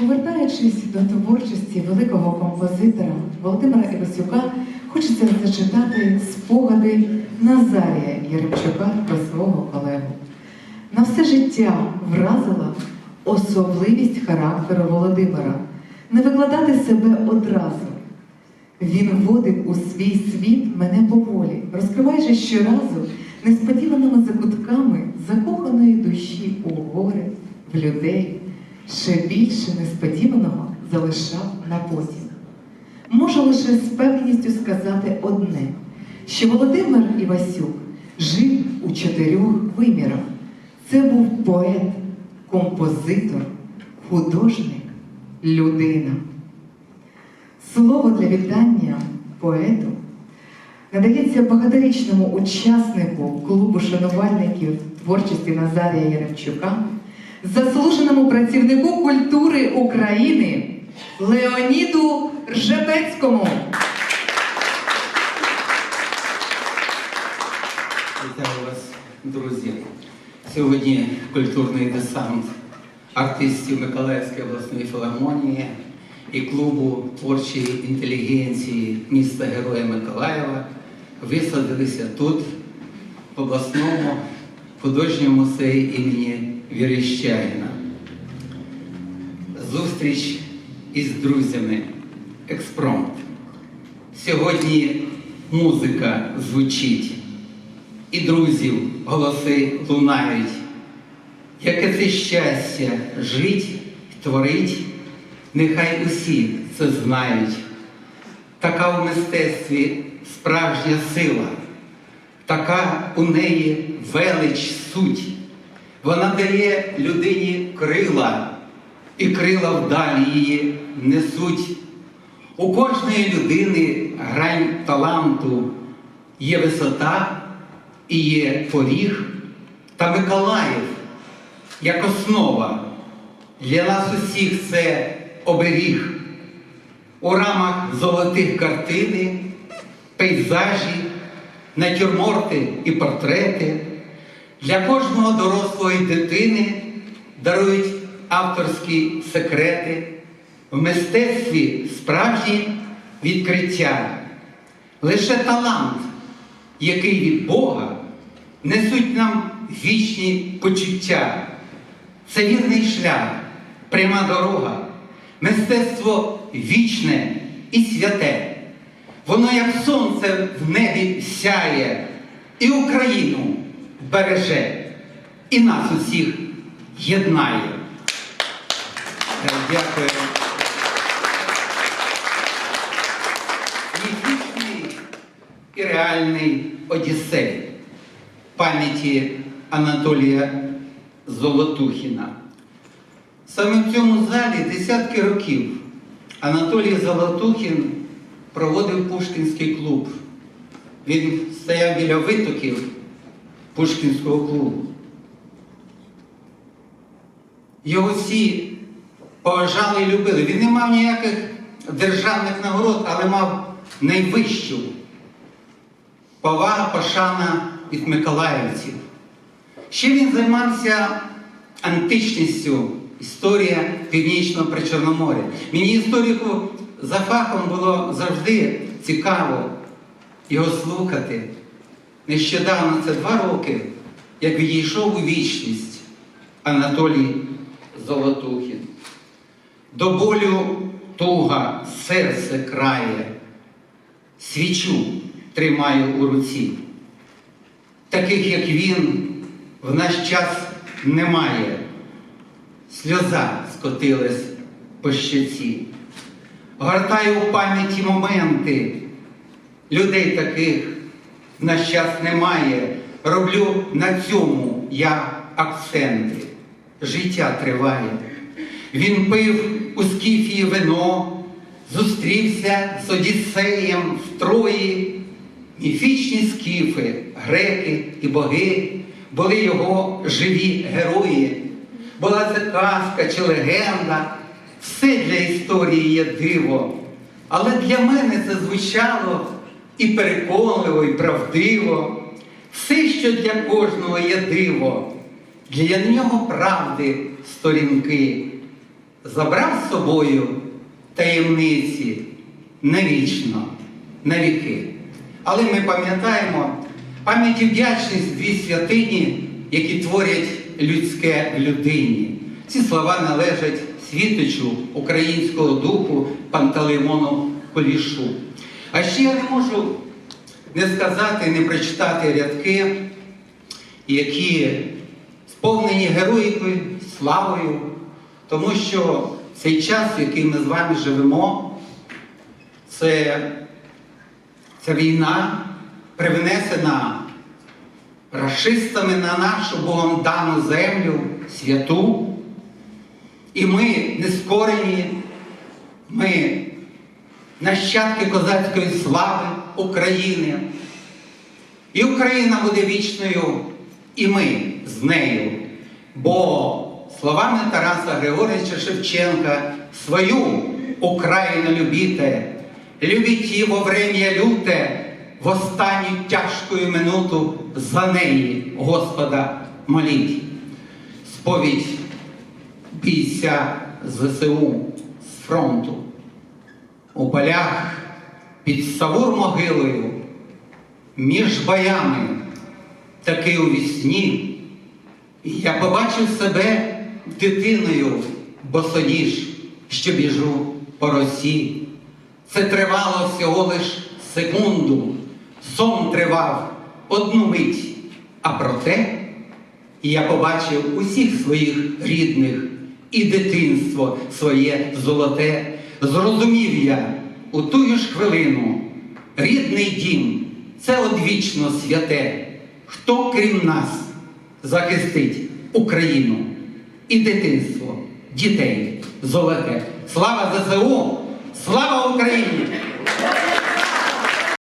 Повертаючись до творчості великого композитора Володимира Івасюка, хочеться зачитати спогади Назарія Яремчука про свого колегу. На все життя вразила особливість характеру Володимира не викладати себе одразу. Він вводив у свій світ мене поволі, розкриваючи щоразу несподіваними закутками закоханої душі у гори, в людей, ще більше несподіваного залишав на потім. Можу лише з певністю сказати одне, що Володимир Івасюк жив у чотирьох вимірах. Це був поет, композитор, художник, людина. Слово для вітання поету надається багаторічному учаснику клубу шанувальників творчості Назарія Яремчука, заслуженому працівнику культури України Леоніду Ржепецькому. Вітаю вас, друзі. Сьогодні культурний десант артистів Миколаївської обласної філармонії і клубу творчої інтелігенції міста Героя Миколаєва висадилися тут, в обласному художньому музеї імені Віріщагіна. Зустріч із друзями. Експромт. Сьогодні музика звучить і друзів голоси лунають. Яке це щастя жить творить, нехай усі це знають. Така у мистецтві справжня сила, така у неї велич суть. Вона дає людині крила, і крила вдалі її несуть. У кожної людини грань таланту є висота і є поріг та Миколаїв як основа для нас усіх це оберіг. У рамах золотих картини, пейзажі, натюрморти і портрети для кожного дорослої дитини дарують авторські секрети в мистецтві справжні відкриття. Лише талант, який від Бога несуть нам вічні почуття. Це вірний шлях, пряма дорога, мистецтво вічне і святе. Воно, як сонце в небі сяє, і Україну береже, і нас усіх єднає. Е, Дякую. Міфічний і реальний Одіссей пам'яті Анатолія Золотухіна. Саме в цьому залі десятки років Анатолій Золотухін проводив Пушкінський клуб. Він стояв біля витоків Пушкінського клубу. Його всі поважали і любили. Він не мав ніяких державних нагород, але мав найвищу повага, пошана від миколаївців. Ще він займався античністю, історія Північного Причорноморя. Мені історику за фахом було завжди цікаво його слухати. Нещодавно це два роки, як відійшов у вічність Анатолій Золотухін. До болю туга серце крає, свічу тримаю у руці. Таких, як він, в наш час немає. Сльоза скотилась по щеці. Гортаю у пам'яті моменти. Людей таких в наш час немає. Роблю на цьому я акценти. Життя триває. Він пив у скіфії вино, зустрівся з Одіссеєм в Трої. Міфічні скіфи, греки і боги були його живі герої. Була це казка чи легенда. Все для історії є диво. Але для мене це звучало і переконливо, і правдиво. Все, що для кожного є диво, для нього правди сторінки. забрав з собою таємниці навічно, навіки. Але ми пам'ятаємо пам'ять і вдячність дві святині, які творять людське людині. Ці слова належать світочу українського духу Пантелеймону Полішу. А ще я не можу не сказати, не прочитати рядки, які сповнені героїкою, славою, тому що цей час, в який ми з вами живемо, це, це війна, привнесена рашистами на нашу Богом дану землю, святу. І ми не скорені, ми нащадки козацької слави України. І Україна буде вічною, і ми з нею. Бо словами Тараса Григоровича Шевченка свою Україну любіте, любіть її во врем'я люте, в останню тяжкую минуту за неї, Господа, моліть. Сповідь бійця ЗСУ з фронту. У полях під Савур могилою, між боями, таки у вісні, я побачив себе дитиною босоніж, що біжу по росі. Це тривало всього лиш секунду, сон тривав одну мить, а проте я побачив усіх своїх рідних і дитинство своє золоте. Зрозумів я у тую ж хвилину, рідний дім це одвічно святе. Хто крім нас захистить Україну і дитинство, дітей золоте. Слава ЗСУ! Слава Україні!